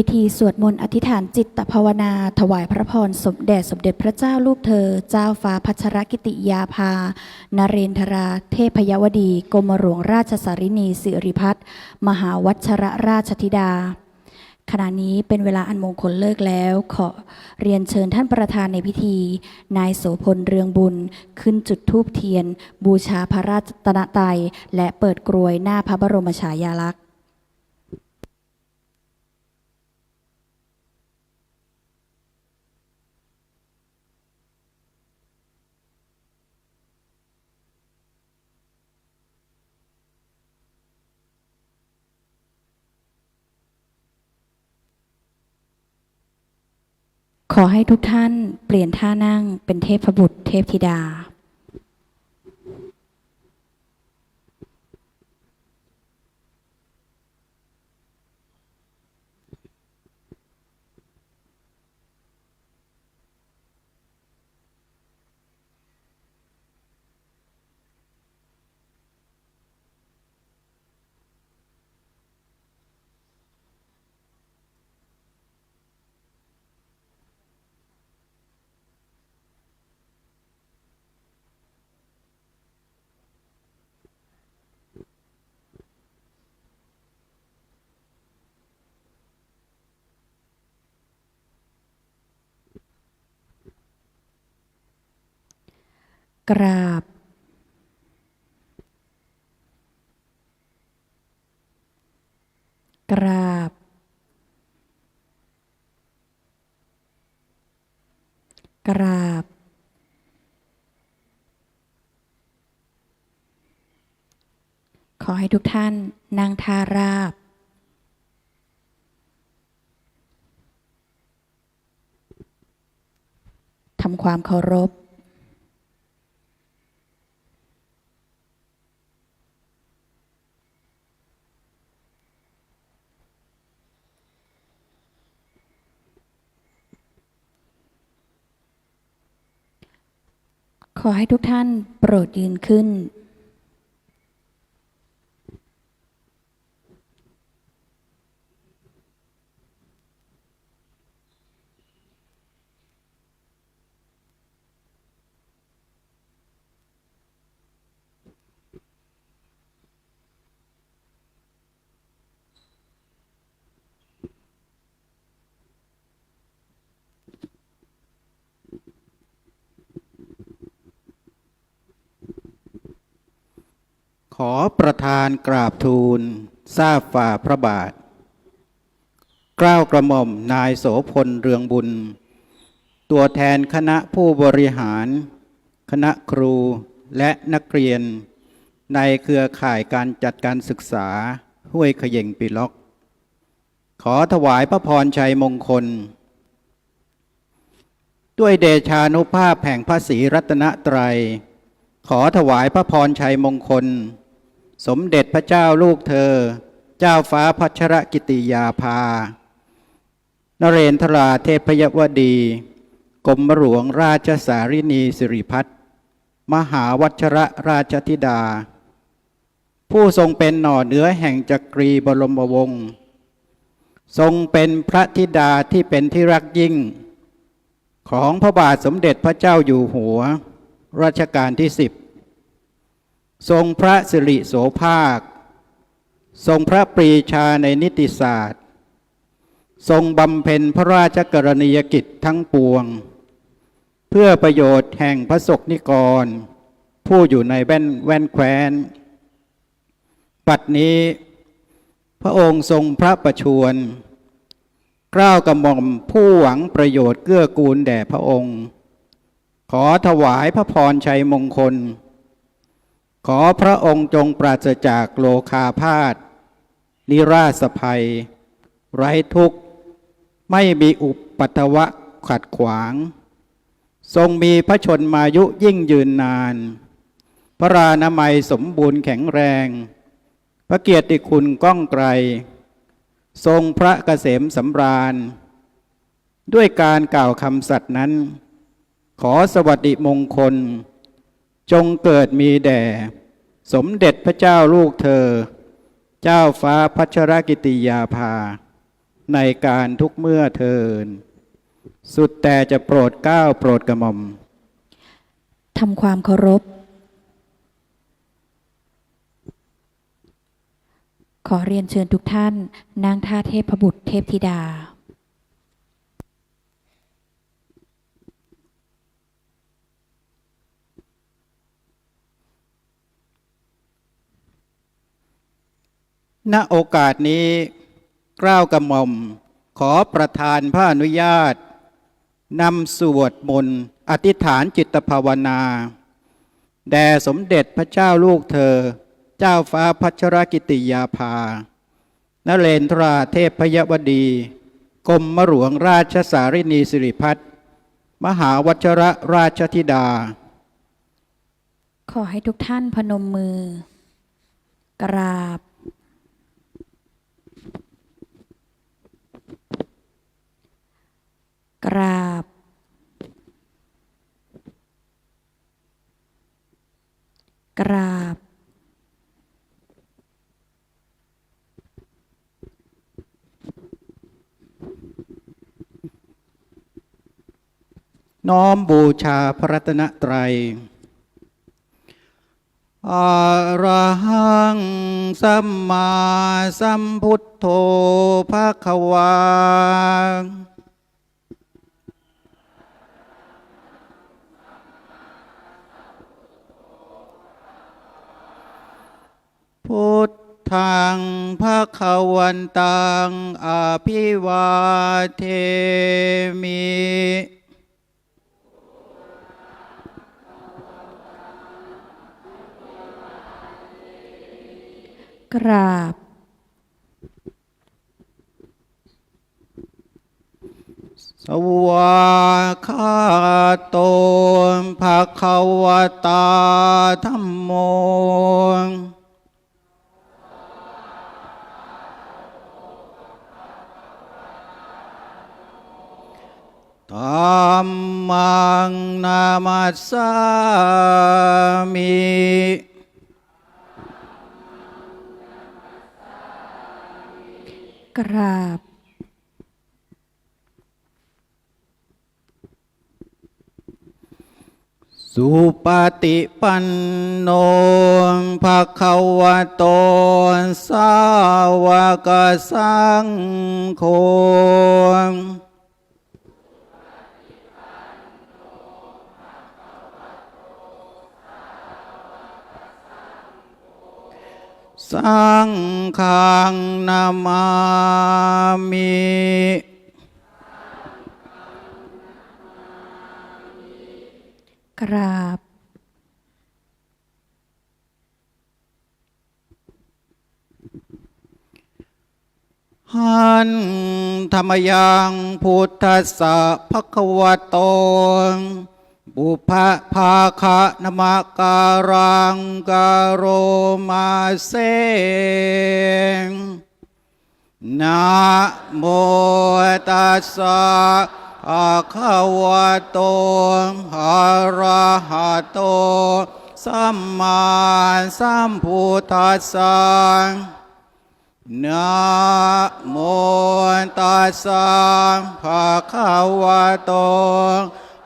พิธีสวดมนต์อธิษฐานจิตตภาวนา ถวายพระพรสมเด็จสมเด็จพระเจ้าลูกเธอ เจ้าฟ้าพัชรกิติยาภา นเรนทรา เทพยวดีกรมหลวงราชสารินีสิริพัฒน์มหาวัชรราชธิดา ขณะนี้เป็นเวลาอันมงคลเลิกแล้ว ขอเรียนเชิญท่านประธานในพิธี นายโสพลเรืองบุญ ขึ้นจุดธูปเทียน บูชาพระราชตนตรัยและเปิดกรวยหน้าพระบรมฉายาลักษณ์ ขอให้ทุกท่านเปลี่ยนท่านั่งเป็นเทพบุตรเทพธิดา กราบ กราบ กราบ ขอให้ทุกท่านนั่งท่าราบทำความเคารพ ขอให้ทุกท่านโปรดยืนขึ้น ขอประธานกราบทูล ทราบฝ่าพระบาท กล้าวกระหม่อมนายโสพลเรืองบุญ ตัวแทนคณะผู้บริหาร คณะครูและนักเรียน ในเครือข่ายการจัดการศึกษา ห้วยขย่งปีล็อก ขอถวายพระพรชัยมงคล ด้วยเดชานุภาพแห่งพระศรีรัตนตรัยขอถวายพระพรชัยมงคล สมเด็จพระเจ้าลูกเธอ เจ้าฟ้าพัชรกิติยาภา นเรนทราเทพยวดี กรมหลวงราชสารินีสิริพัฒน์มหาวัชระราชธิดา ผู้ทรงเป็นหน่อเนื้อแห่งจักรีบรมวงศ์ทรงเป็นพระธิดาที่เป็นที่รักยิ่ง ของพระบาทสมเด็จพระเจ้าอยู่หัว รัชกาลที่สิบ ทรงพระสิริโสภาค ทรงพระปรีชาในนิติศาสตร์ ทรงบำเพ็ญพระราชกรณียกิจทั้งปวง เพื่อประโยชน์แห่งพระศกนิกร ผู้อยู่ในแว่นแว่นแคว้น ปัดนี้ พระองค์ทรงพระประชวรกล้าวกระหม่อมผู้หวังประโยชน์เกื้อกูลแด่พระองค์ ขอถวายพระพรชัยมงคล ขอพระองค์จงปราศจากโลคาพาธนิราสภัย ไร้ทุกข์ ไม่มีอุปัตวะขัดขวาง ทรงมีพระชนมายุยิ่งยืนนาน พระรานามัยสมบูรณ์แข็งแรง พระเกียรติคุณก้องไกล ทรงพระเกษมสำราญ ด้วยการกล่าวคำสัตย์นั้น ขอสวัสดิมงคล จงเกิดมีแด่ สมเด็จพระเจ้าลูกเธอ เจ้าฟ้าพัชรกิติยาภา ในการทุกเมื่อเทิน สุดแต่จะโปรดเก้าโปรดกระหม่อมทำความเคารพ ขอเรียนเชิญทุกท่านนางท่าเทพบุตรเทพธิดา ณโอกาสนี้กล้าวกระหม่อม ขอประทานพระอนุญาตนำสวดมนต์อธิษฐานจิตภาวนา แด่สมเด็จพระเจ้าลูกเธอ เจ้าฟ้าพัชรกิติยาภานเรนทราเทพยวดีกรมมหลวงราชสารินีสิริพัฒน์มหาวัชรราชธิดา ขอให้ทุกท่านพนมมือ กราบ กราบ กราบ น้อมบูชาพระรัตนตรัยอรหังสัมมาสัมพุทโธภะคะวา พุทธังภะคะวันตังอภิวาเทมิกราบ สวากขาโตภะคะวตาธัมโม ธัมมังนามัสสามิกราบ สุปฏิปันโนภะคะวะโตสาวกสังโฆ สังฆังนามามิกราบหันธรรมยังพุทธัสสะภะคะวะโต บุพภาคะนมการังกโรมาเซงนะโมตัสสะภะคะวะโตอะระหะโต สัมมาสัมพุทธัสสะนะโมตัสสะภะคะวะโต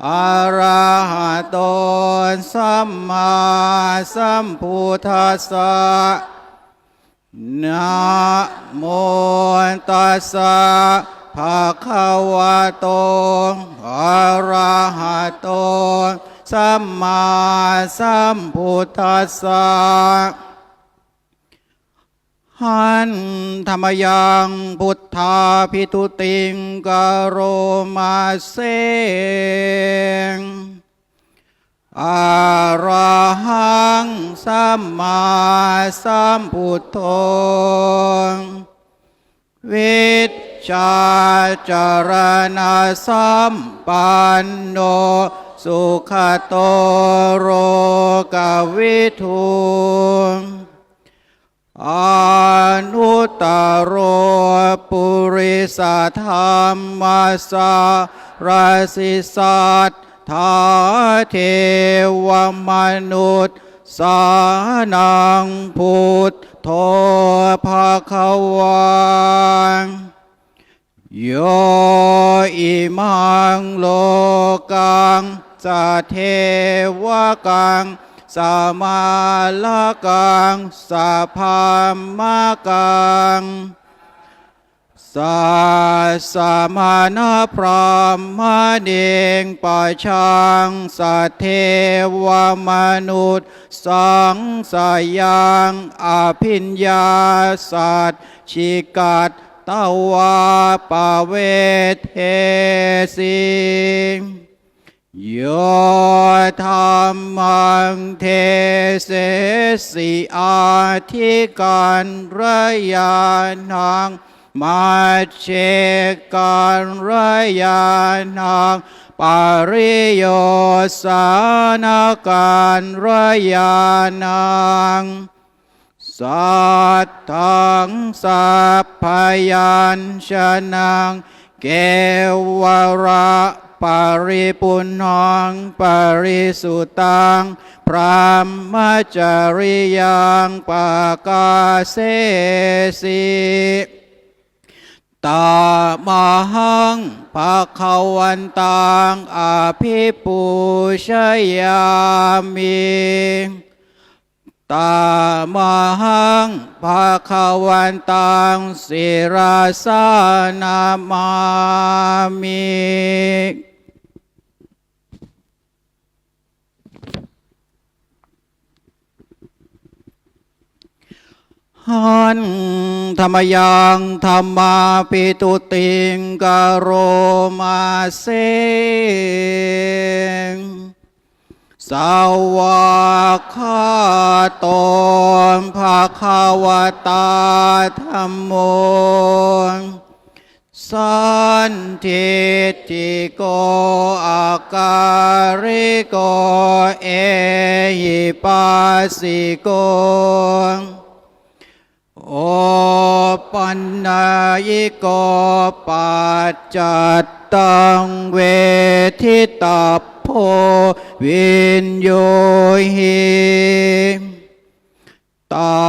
อะระหะโตสัมมาสัมพุทธัสสะนะโมตัสสะภะคะวะโตอะระหะโตสัมมาสัมพุทธัสสะ หันธรรมยังพุทธาพิทุติงกโรมาเซงอารหังสัมมาสัมพุทโธวิชชาจารณาสัมปันโนสุขโตโรกวิทู อนุตตโรปุริสธรรมสาราสิสัตถาเทวมนุษย์สานังพุทโธภาควาโยอิมังโลกังสัทเทวกัง สามาลกังสัพพามมากังสัสสะมานาพรหมเดงปะชังสัเทวมนุษย์สังสายังอภิญญาสัตชิกัดตวาปเวเทสิ โยธรรมังเทเสสิอาธิการระยานังมาเชการรยานังปาริโยสานการรยานังสัตถังสัพพยัญชนะเกวระ ปริปุณังปริสุตังพรหมจริยังปากาเสสิตามหังภาควันตังอภิปูชยามิตามหังภาควันตังศิราสานามามิ หันธรรมยังธรรมาปิตุติงกโรมาเซงสาวกขาตนภาคาวตาธรรมโมสันทิติโกอาการิโกเอหิปัสสิโก โอปันนายโกปัจจัตตังเวทิตาโพวินโยหิตา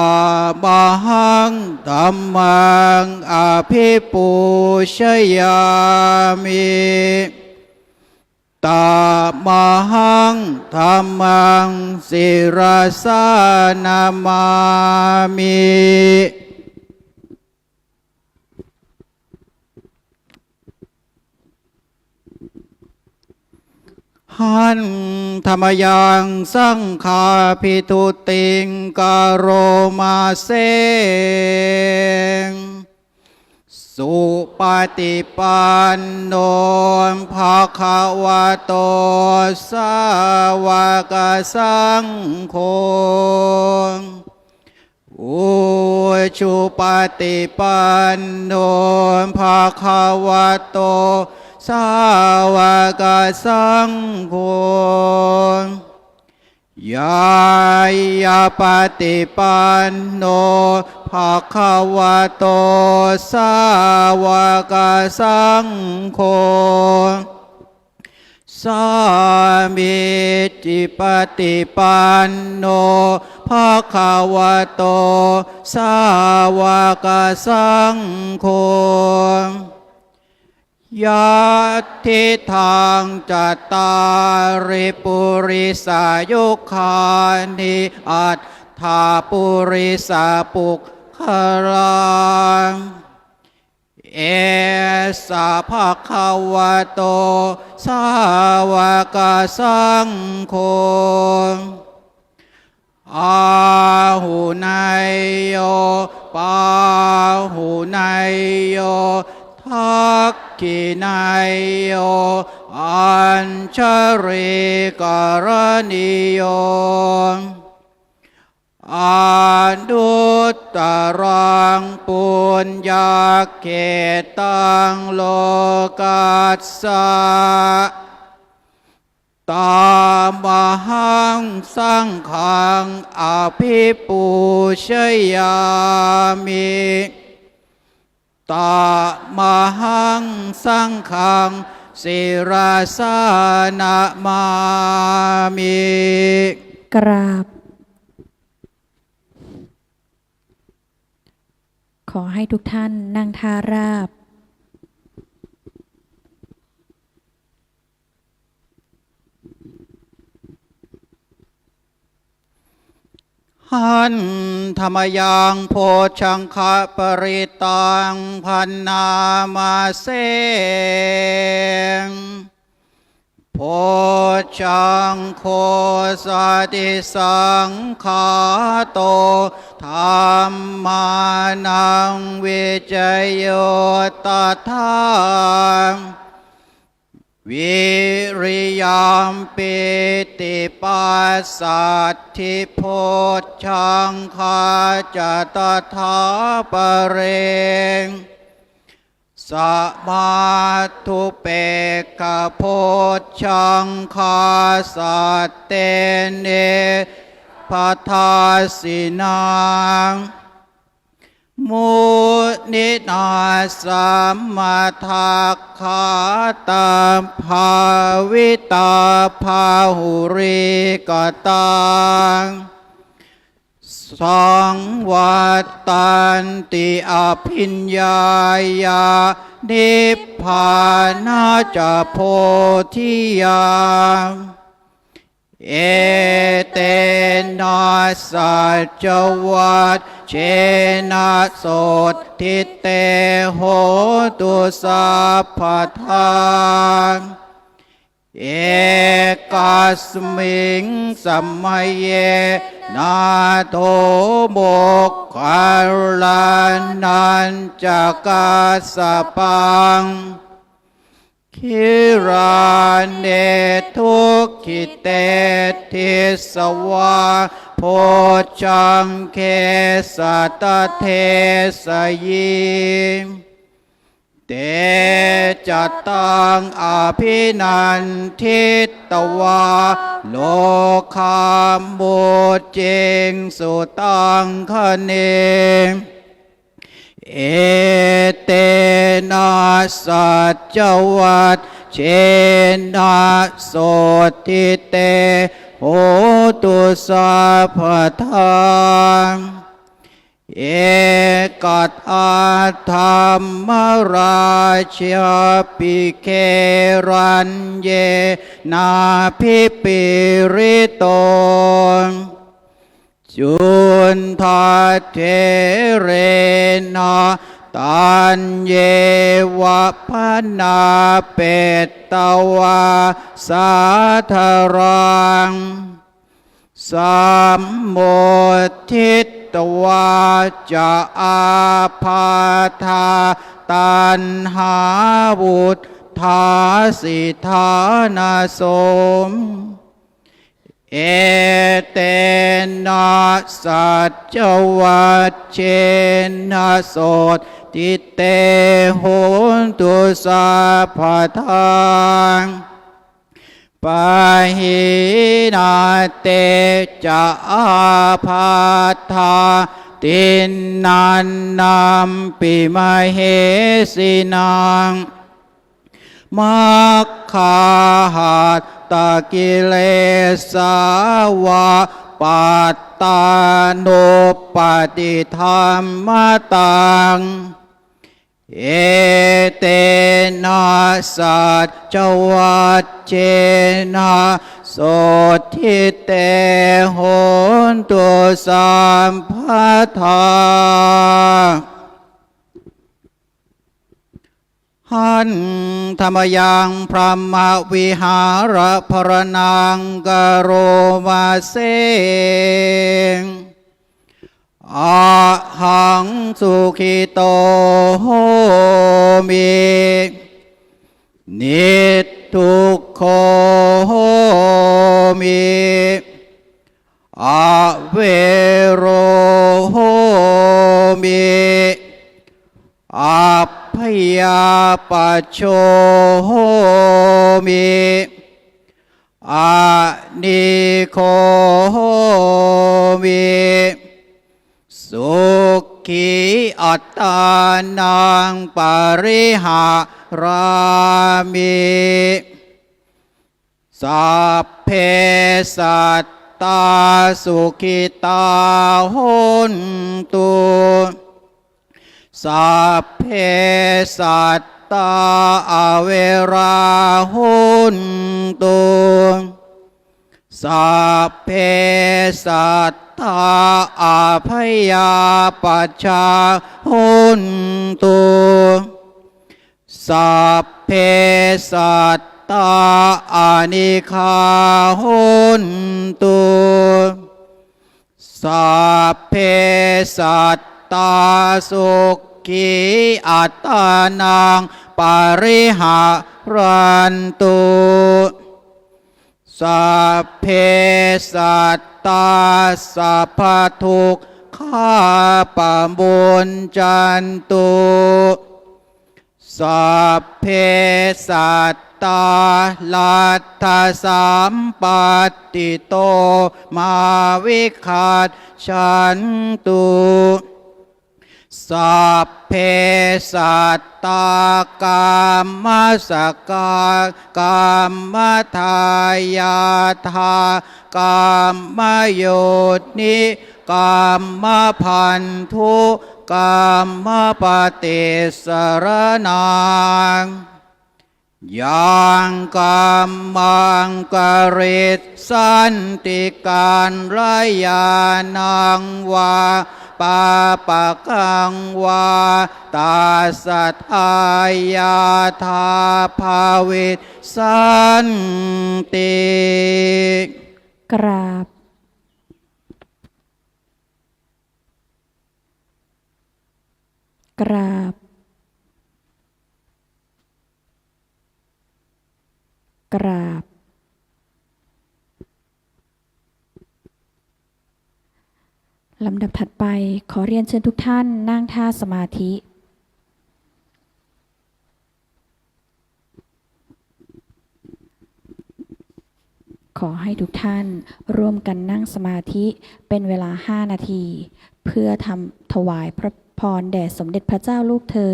มหังธัมมังอภิปูชยามิ ตามหังธรรมังศิรสานามามิหันธรรมยังสังคาพิทุติงกโรมาเซง สุปฏิปันโนภาคาวะโตสาวกสังโฆอุชุปฏิปันโนภาคาวะโตสาวกสังโฆ ยายาปฏิปันโนภาควะโตสาวกสังโฆสามิจิปฏิปันโนภาคาวะโตสาวกสังโฆ ยะทิทางจัตตาริปุริสายุคานิอัตถาปุริสาปุกขลังเอสาภาคาวะโต สาวกสังโฆอาหูนายโยปาหูนายโย ทักขินายโยอัญชริกรณิโยอาดุตตรังปุญญาเขตังโลกัสสะตามหังสังขังอภิปูชยามิ ตามหังสังขังศิราสานามามิกราบ ขอให้ทุกท่านนั่งท่าราบ หันธรรมยังโพชังคะปริตังพันนามาเสงโพชังโคสติสังขาโตธรรมานังวิจโยตถา วิริยามปิติปัสสัทธิโพชังคาจตถาปเรงสัมมาทุเปกโพชังคาสัตเตเนพัทาสินัง มุนินาสัมมาทักขาตาภาวิตาภาหุริกตังสังวัตตันติอภิญญายานิพพานาจะโพธิยาเอเตนะสัจวัต เชนะโสตทิเตโหตุสัพพทางเอกัสมิงสัมมเยนาโทโมกขาลานันจักาสปังคิราเนทุกขิเต ทิสวาโพชังเคสัตเทสยิมเตจัตตังอภินันทิตวาโลคามบุเจงสุตังคเนเอเตนะสัจวัตเชนะโสติเต โหตุสัพพทางเอกัตอาธรรมราชปิเครันเยนาพิปิริโตจุนทาเทเรนะ ตันเยวะพนาเปตตวาสาธารังสัมโมทิตวาจะอาพาธาตันหาบุตธาสิทานาสม เอเตนะสัจวัตเชนะโสติเตโหนตุสัพพทางปาหินาเตจะอาพาธาตินนันนามปิมาเหสินังมัคคาหัต ตะกิเลสาวะปัตตานุปฏิธรรมตัง เอเตนะสัจวัตเจนะโสทิเตโหนตุสัมภทา หันธรรมยังพระมวิหารพรนังกโรมาเสงอาหังสุขิโตโหมินิทุกโขโหมิอเวโรโหมิอัพพ ยาปโชโหมิอานิโคโหมิสุขีอัตตานังปริหารามิสัพเพสัตตาสุขิตาหุนตุ สัพเพสัตตาอเวราหุนตุสัพเพสัตตาอาพยาปัชชาหุนตุสัพเพสัตตาอานิคาหุนตุสัพเพสัต ตาสุขีอัตานังปาริหารันตุสัพเพสัตตาสัพพทุกขาปะบุญจันตุสัพเพสัตตาลัทธสัมปัตติโตมาวิคัตฉันตุ สัพเพสัตตากามมสกากามมทายาทากามมโยนิกามมพันธุกามมปฏิสรนังยังกามมังกริตสันติการรยานังวา ปาปะกังวาตาสัทธายาธาภาวิสันติกราบกราบ กราบ ลำดับถัดไปขอเรียนเชิญทุกท่านนั่งท่าสมาธิ ขอให้ทุกท่านร่วมกันนั่งสมาธิเป็นเวลา 5 นาที เพื่อทำถวายพระพรแด่สมเด็จพระเจ้าลูกเธอ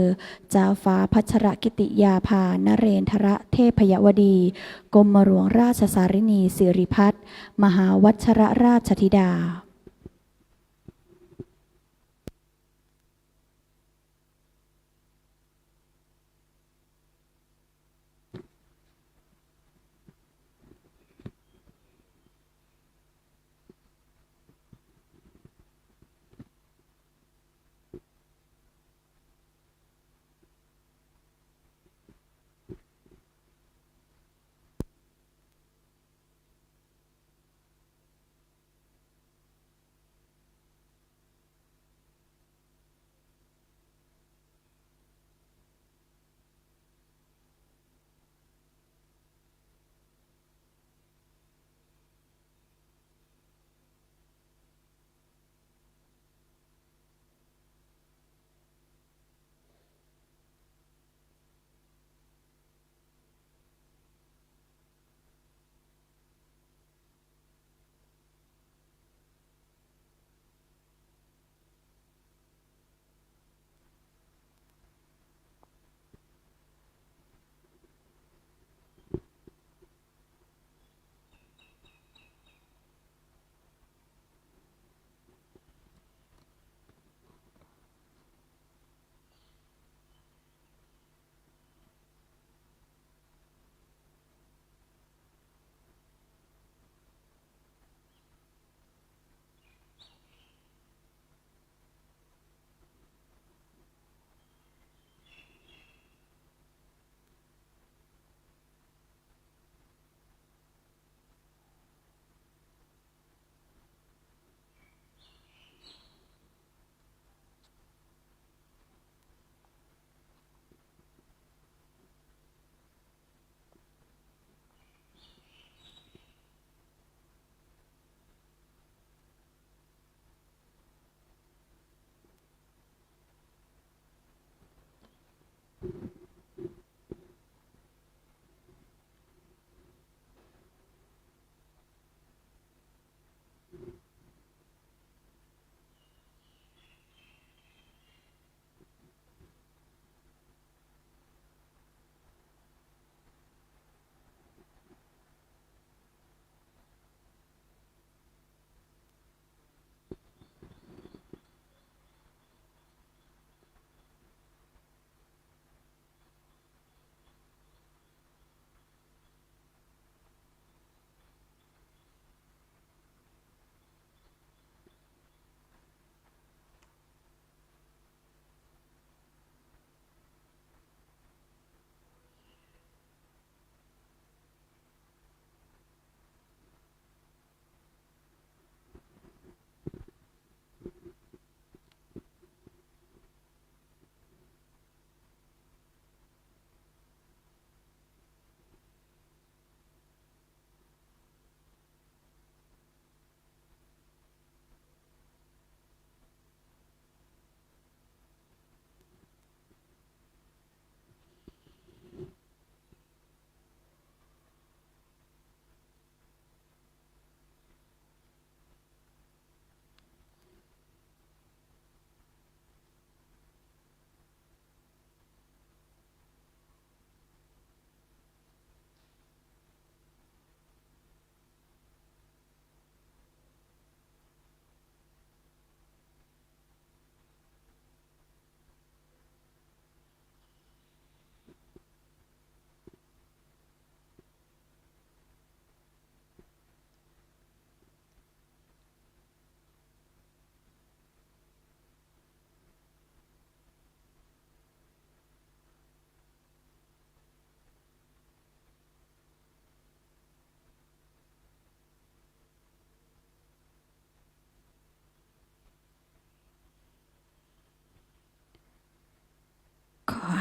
เจ้าฟ้าพัชรกิติยาภานเรนทรเทพยวดี กรมหลวงราชสารินีสิริพัฒน์มหาวัชรราชธิดา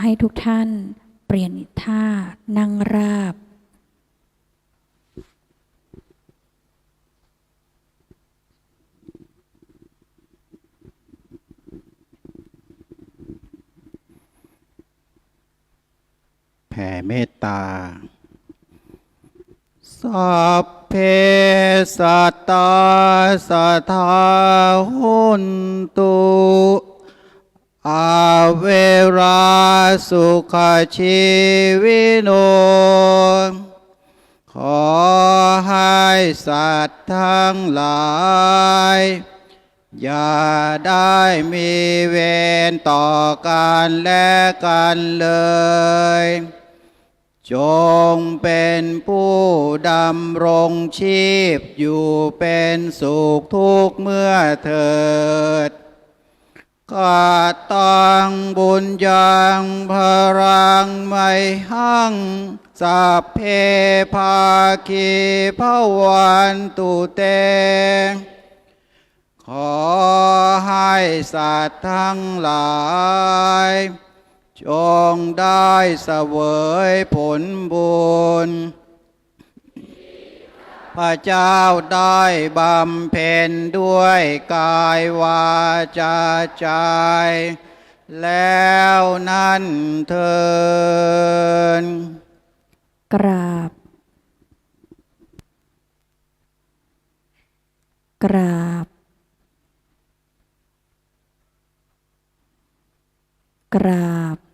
ให้ทุกท่านเปลี่ยนท่านั่งราบ แผ่เมตตา สัพเพสัตตาสัทธาหุนตุ อาเวราสุขชีวิโน ขอให้สัตว์ทั้งหลาย อย่าได้มีเวรต่อกันและกันเลย จงเป็นผู้ดำรงชีพอยู่เป็นสุขทุกเมื่อเถิด ก็ต้องบุญยังพรังไม่หั่งสัพเพภาคีพวันตุเต ขอให้สัตว์ทั้งหลาย จงได้เสวยผลบุญ พระเจ้าได้บำเพ็ญด้วยกายวาจาใจแล้วนั่นเทินกราบ กราบ กราบ